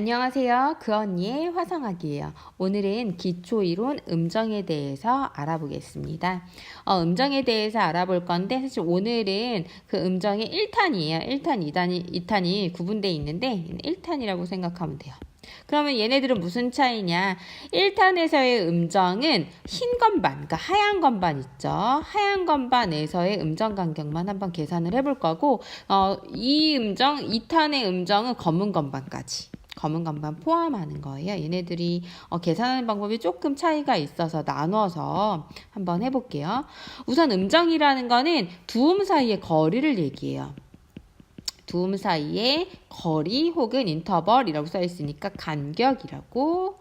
안녕하세요. 그 언니의 화성학이에요. 오늘은 기초이론 음정에 대해서 알아보겠습니다. 어, 음정에 대해서 알아볼 건데 사실 오늘은 그 음정의 1탄이에요. 1탄, 2탄이, 2탄이 구분되어 있는데 1탄이라고 생각하면 돼요. 그러면 얘네들은 무슨 차이냐? 1탄에서의 음정은 흰 건반, 그러니까 하얀 건반 있죠. 하얀 건반에서의 음정 간격만 한번 계산을 해볼 거고, 어, 이 음정, 2탄의 음정은 검은 건반까지. 검은 건반 포함하는 거예요. 얘네들이 어, 계산하는 방법이 조금 차이가 있어서 나눠서 한번 해볼게요. 우선 음정이라는 거는 두 음 사이의 거리를 얘기해요. 두 음 사이의 거리 혹은 인터벌이라고 써 있으니까 간격이라고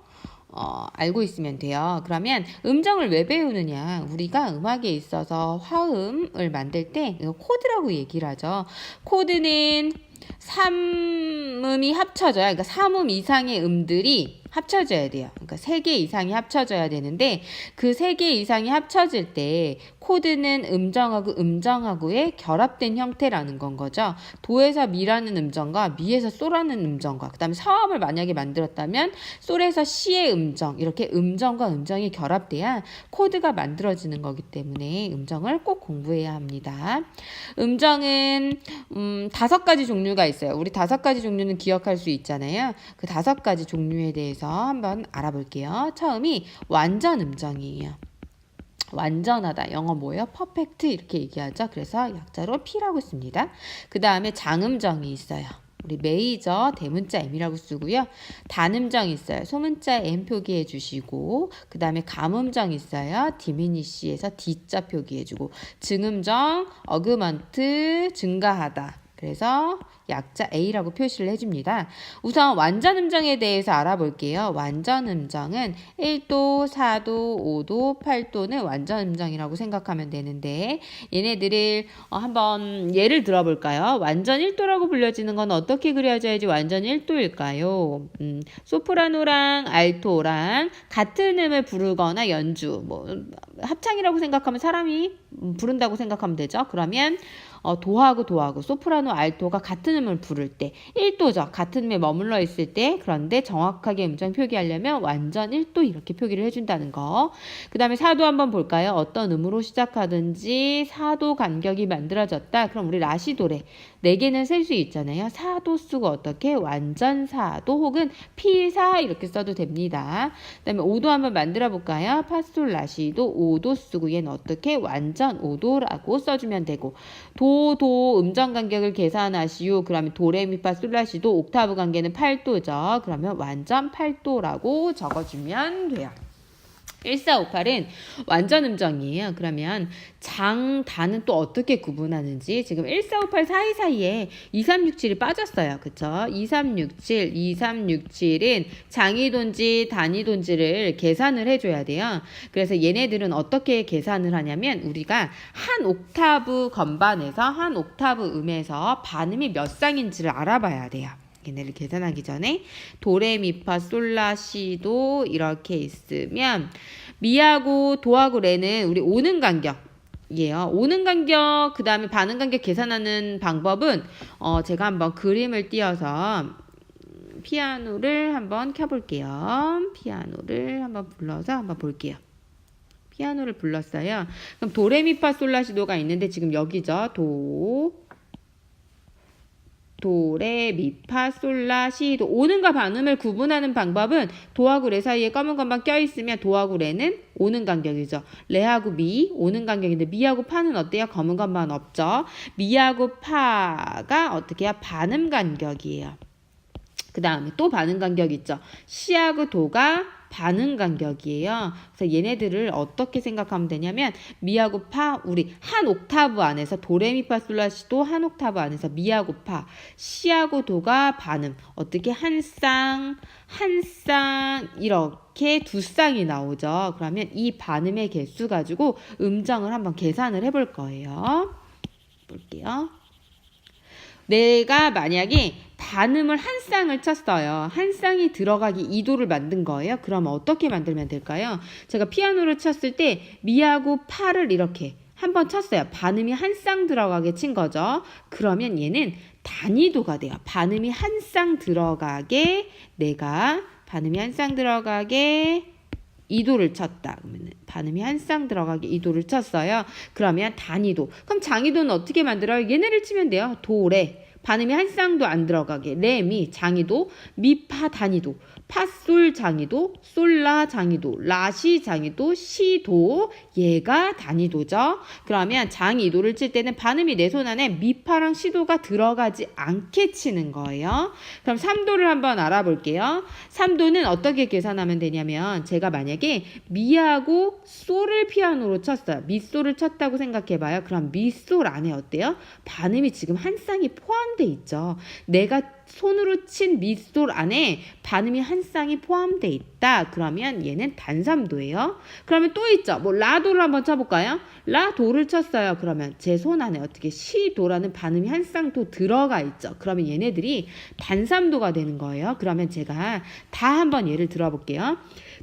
어, 알고 있으면 돼요. 그러면 음정을 왜 배우느냐? 우리가 음악에 있어서 화음을 만들 때 코드라고 얘기를 하죠. 코드는 삼 음이 합쳐져야 그러니까 삼음 이상의 음들이 합쳐져야 돼요. 그러니까 세개 이상이 합쳐져야 되는데 그세개 이상이 합쳐질 때 코드는 음정하고 음정하고의 결합된 형태라는 건 거죠. 도에서 미라는 음정과 미에서 소라는 음정과 그다음에 사음을 만약에 만들었다면 솔에서 시의 음정 이렇게 음정과 음정이 결합돼야 코드가 만들어지는 거기 때문에 음정을 꼭 공부해야 합니다. 음정은 음, 다섯 가지 종류가 있어요. 우리 다섯 가지 종류는 기억할 수 있잖아요. 그 다섯 가지 종류에 대해서 한번 알아볼게요. 처음이 완전 음정이에요. 완전하다. 영어 뭐예요? 퍼펙트 이렇게 얘기하죠. 그래서 약자로 P라고 씁니다. 그 다음에 장음정이 있어요. 우리 메이저 대문자 M이라고 쓰고요. 단음정 있어요. 소문자 M 표기해 주시고 그 다음에 감음정 있어요. 디미니시에서 D자 표기해 주고 증음정 어그먼트 증가하다. 그래서 약자 A라고 표시를 해줍니다. 우선 완전 음정에 대해서 알아볼게요. 완전 음정은 1도, 4도, 5도, 8도는 완전 음정이라고 생각하면 되는데 얘네들을 어, 한번 예를 들어볼까요? 완전 1도라고 불려지는 건 어떻게 그려져야지 완전 1도일까요? 음, 소프라노랑 알토랑 같은 음을 부르거나 연주, 뭐 합창이라고 생각하면 사람이 부른다고 생각하면 되죠. 그러면 어, 도하고 도하고 소프라노 알토가 같은 음을 부를 때 1도죠. 같은 음에 머물러 있을 때 그런데 정확하게 음정 표기하려면 완전 1도 이렇게 표기를 해준다는 거. 그 다음에 사도 한번 볼까요? 어떤 음으로 시작하든지 사도 간격이 만들어졌다. 그럼 우리 라시도레 네 개는 셀수 있잖아요. 사도 쓰고 어떻게 완전 사도 혹은 필사 이렇게 써도 됩니다. 그다음에 오도 한번 만들어 볼까요? 파솔 라시도 오도 쓰고 얘는 어떻게 완전 오도라고 써주면 되고 도도 음정 간격을 계산하시오. 그러면 도레미파 솔라시도 옥타브 관계는 8도죠. 그러면 완전 8도라고 적어주면 돼요. 1458은 완전 음정이에요. 그러면 장, 단은 또 어떻게 구분하는지 지금 1458 사이사이에 2367이 빠졌어요. 그쵸? 2367, 2367은 장이돈지, 단위돈지를 계산을 해줘야 돼요. 그래서 얘네들은 어떻게 계산을 하냐면 우리가 한 옥타브 건반에서 한 옥타브 음에서 반음이 몇 쌍인지를 알아봐야 돼요. 얘네를 계산하기 전에 도레미파 솔라시도 이렇게 있으면 미하고 도하고 레는 우리 오는 간격 이에요. 오는 간격 그 다음에 반응 간격 계산하는 방법은 어 제가 한번 그림을 띄어서 피아노를 한번 켜볼게요. 피아노를 한번 불러서 한번 볼게요. 피아노를 불렀어요. 그럼 도레미파 솔라시도가 있는데 지금 여기죠. 도 도레 미파 솔라 시도 오는과 반음을 구분하는 방법은 도하고 레 사이에 검은 건반 껴있으면 도하고 레는 오는 간격이죠. 레하고 미 오는 간격인데 미하고 파는 어때요? 검은 건반 없죠. 미하고 파가 어떻게 해요? 반음 간격이에요. 그 다음에 또 반응 간격 있죠. 시하고 도가 반응 간격이에요. 그래서 얘네들을 어떻게 생각하면 되냐면 미하고 파 우리 한 옥타브 안에서 도레미파 솔라시도 한 옥타브 안에서 미하고 파 시하고 도가 반음 어떻게 한 쌍 한 쌍 이렇게 두 쌍이 나오죠. 그러면 이 반음의 개수 가지고 음정을 한번 계산을 해볼 거예요. 볼게요. 내가 만약에 반음을 한 쌍을 쳤어요. 한 쌍이 들어가기 2도를 만든 거예요. 그럼 어떻게 만들면 될까요? 제가 피아노를 쳤을 때 미하고 파를 이렇게 한번 쳤어요. 반음이 한 쌍 들어가게 친 거죠. 그러면 얘는 단위도가 돼요. 반음이 한 쌍 들어가게 내가 반음이 한 쌍 들어가게 이도를 쳤다. 그러면 반음이 한 쌍 들어가게 이도를 쳤어요. 그러면 단위도. 그럼 장위도는 어떻게 만들어요? 얘네를 치면 돼요. 도레. 반음이 한 쌍도 안 들어가게. 레, 미, 장위도, 미, 파, 단위도. 파솔 장위도, 솔라 장위도, 라시 장위도, 시도 얘가 단위도죠. 그러면 장위도를 칠 때는 반음이 내 손 안에 미파랑 시도가 들어가지 않게 치는 거예요. 그럼 3도를 한번 알아볼게요. 3도는 어떻게 계산하면 되냐면 제가 만약에 미하고 솔을 피아노로 쳤어요. 미솔을 쳤다고 생각해봐요. 그럼 미솔 안에 어때요? 반음이 지금 한 쌍이 포함돼 있죠. 내가 손으로 친 미솔 안에 반음이 한 쌍이 포함돼 있다. 그러면 얘는 단삼도예요. 그러면 또 있죠. 뭐 라도를 한번 쳐볼까요? 라도를 쳤어요. 그러면 제 손 안에 어떻게 시도라는 반음이 한 쌍도 들어가 있죠. 그러면 얘네들이 단삼도가 되는 거예요. 그러면 제가 다 한번 예를 들어볼게요.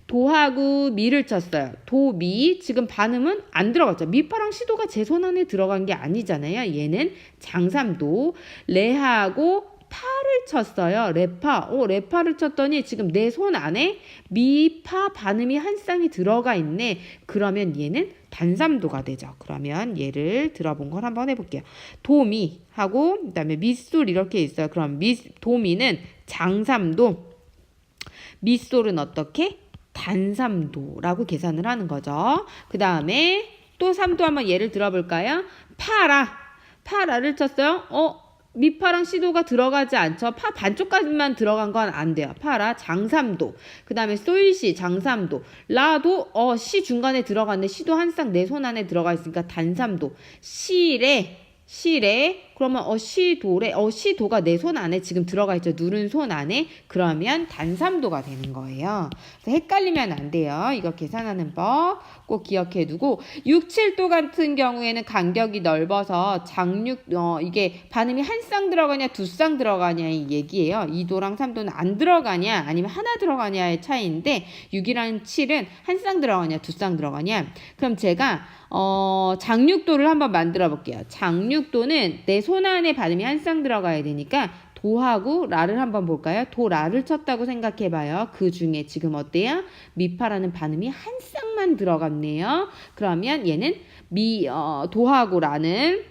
도하고 미를 쳤어요. 도 미 지금 반음은 안 들어갔죠. 미파랑 시도가 제 손 안에 들어간 게 아니잖아요. 얘는 장삼도 레하고 파를 쳤어요. 레파. 오, 레파를 쳤더니 지금 내 손 안에 미 파 반음이 한 쌍이 들어가 있네. 그러면 얘는 단삼도가 되죠. 그러면 얘를 들어본 걸 한번 해볼게요. 도미 하고 그다음에 미솔 이렇게 있어요. 그럼 미 도미는 장삼도, 미솔은 어떻게? 단삼도라고 계산을 하는 거죠. 그 다음에 또 3도 한번 예를 들어볼까요? 파라. 파라를 쳤어요. 어? 미파랑 시도가 들어가지 않죠. 파 반쪽까지만 들어간 건 안 돼요. 파라 장삼도. 그 다음에 솔시 장삼도. 라도 어 시 중간에 들어갔네. 시도 한 쌍 내 손 안에 들어가 있으니까 단삼도. 시레 시레 그러면 어 시도래 어 시도가 내 손 안에 지금 들어가 있죠. 누른 손 안에. 그러면 단삼도가 되는 거예요. 그래서 헷갈리면 안 돼요. 이거 계산하는 법 꼭 기억해 두고. 6, 7도 같은 경우에는 간격이 넓어서 장육 어 이게 반음이 한 쌍 들어가냐 두 쌍 들어가냐 이 얘기예요. 2도랑 3도는 안 들어가냐 아니면 하나 들어가냐의 차이인데 6이랑 7은 한 쌍 들어가냐 두 쌍 들어가냐. 그럼 제가 어, 장육도를 한번 만들어 볼게요. 장육도는 내손 안에 발음이 한 쌍 들어가야 되니까 도하고 라를 한번 볼까요? 도 라를 쳤다고 생각해 봐요. 그 중에 지금 어때요? 미파라는 발음이 한 쌍만 들어갔네요. 그러면 얘는 미 어, 도하고 라는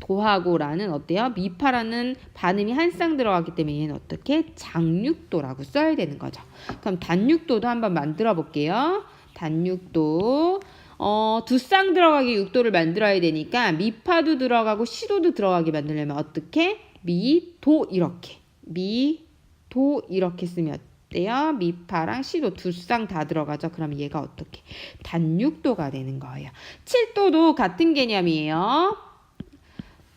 도하고 라는 어때요? 미파라는 반음이 한 쌍 들어갔기 때문에 얘는 어떻게 장육도라고 써야 되는 거죠. 그럼 단육도도 한번 만들어 볼게요. 단육도 어, 두 쌍 들어가게 육도를 만들어야 되니까 미파도 들어가고 시도도 들어가게 만들려면 어떻게? 미, 도 이렇게. 미, 도 이렇게 쓰면 어때요? 미파랑 시도 두 쌍 다 들어가죠. 그럼 얘가 어떻게? 단육도가 되는 거예요. 7도도 같은 개념이에요.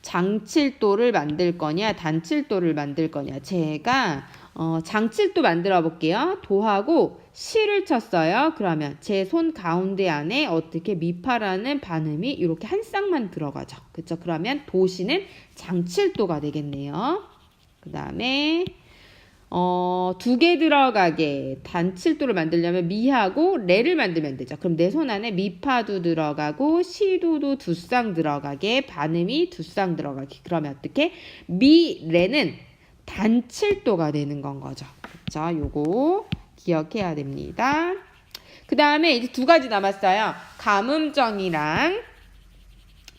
장칠도를 만들 거냐, 단칠도를 만들 거냐. 제가 어, 장칠도 만들어 볼게요. 도하고 시를 쳤어요. 그러면 제 손 가운데 안에 어떻게 미파라는 반음이 이렇게 한 쌍만 들어가죠. 그쵸? 그러면 도시는 장칠도가 되겠네요. 그 다음에 어, 두 개 들어가게 단칠도를 만들려면 미하고 레를 만들면 되죠. 그럼 내 손 안에 미파도 들어가고 시도도 두 쌍 들어가게 반음이 두 쌍 들어가게. 그러면 어떻게? 미, 레는 단칠도가 되는 건 거죠. 자, 요거 기억해야 됩니다. 그 다음에 이제 두 가지 남았어요. 감음정이랑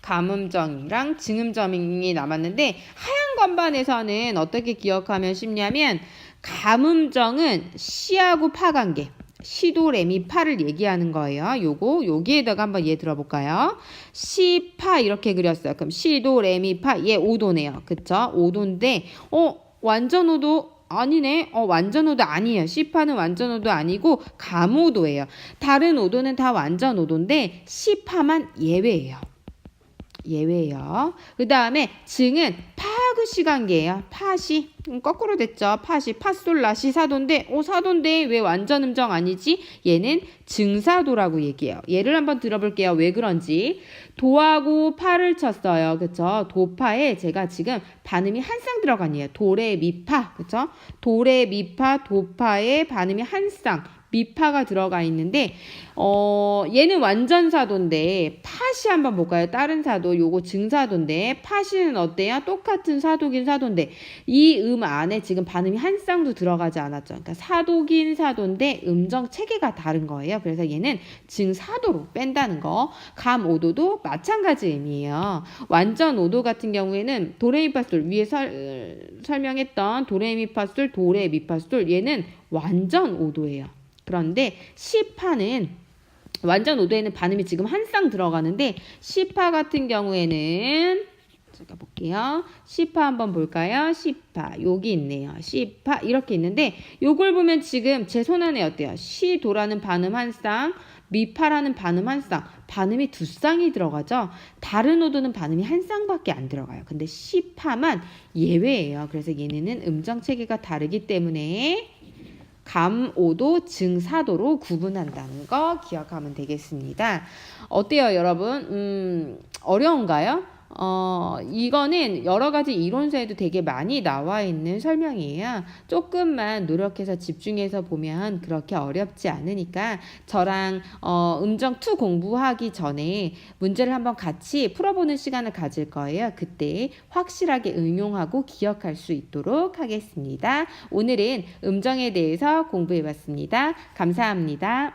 감음정이랑 증음정이 남았는데 하얀 건반에서는 어떻게 기억하면 쉽냐면 감음정은 시하고 파 관계 시도 레미 파를 얘기하는 거예요. 요거 여기에다가 한번 얘 들어볼까요? 시파 이렇게 그렸어요. 그럼 시도 레미 파얘 5도네요. 그쵸? 5도인데 어 완전 5도 아니네. 어, 완전 오도 아니에요. C파는 완전 오도 아니고 감오도예요. 다른 오도는 다 완전 오도인데 C파만 예외예요. 예외예요. 그 다음에 증은 파하고 시관계예요. 파시 음, 거꾸로 됐죠. 파시 파솔라 시 사도인데 오 사도인데 왜 완전 음정 아니지? 얘는 증사도라고 얘기해요. 예를 한번 들어볼게요. 왜 그런지 도하고 파를 쳤어요. 그쵸? 도파에 제가 지금 반음이 한 쌍 들어가니에요. 도레 미파 그쵸? 도레 미파 도파에 반음이 한 쌍 미파가 들어가 있는데 어 얘는 완전 사도인데 팥이 한번 볼까요? 다른 사도 요거 증사도인데 팥이는 어때요? 똑같은 사도긴 사도인데 이 음 안에 지금 반음이 한 쌍도 들어가지 않았죠. 그러니까 사도긴 사도인데 음정 체계가 다른 거예요. 그래서 얘는 증사도로 뺀다는 거. 감 오도도 마찬가지 의미예요. 완전 오도 같은 경우에는 도레미파솔 위에 설, 설명했던 도레미파솔 도레미파솔 얘는 완전 오도예요. 그런데 시파는 완전 오도에는 반음이 지금 한 쌍 들어가는데 시파 같은 경우에는 제가 볼게요. 시파 한번 볼까요? 시파 여기 있네요. 시파 이렇게 있는데 요걸 보면 지금 제 손 안에 어때요? 시도라는 반음 한 쌍, 미파라는 반음 한 쌍, 반음이 두 쌍이 들어가죠. 다른 오도는 반음이 한 쌍밖에 안 들어가요. 근데 시파만 예외예요. 그래서 얘네는 음정 체계가 다르기 때문에 감오도 증사도로 구분한다는 거 기억하면 되겠습니다. 어때요, 여러분? 음, 어려운가요? 어, 이거는 여러 가지 이론서에도 되게 많이 나와 있는 설명이에요. 조금만 노력해서 집중해서 보면 그렇게 어렵지 않으니까 저랑 어, 음정 2 공부하기 전에 문제를 한번 같이 풀어보는 시간을 가질 거예요. 그때 확실하게 응용하고 기억할 수 있도록 하겠습니다. 오늘은 음정에 대해서 공부해 봤습니다. 감사합니다.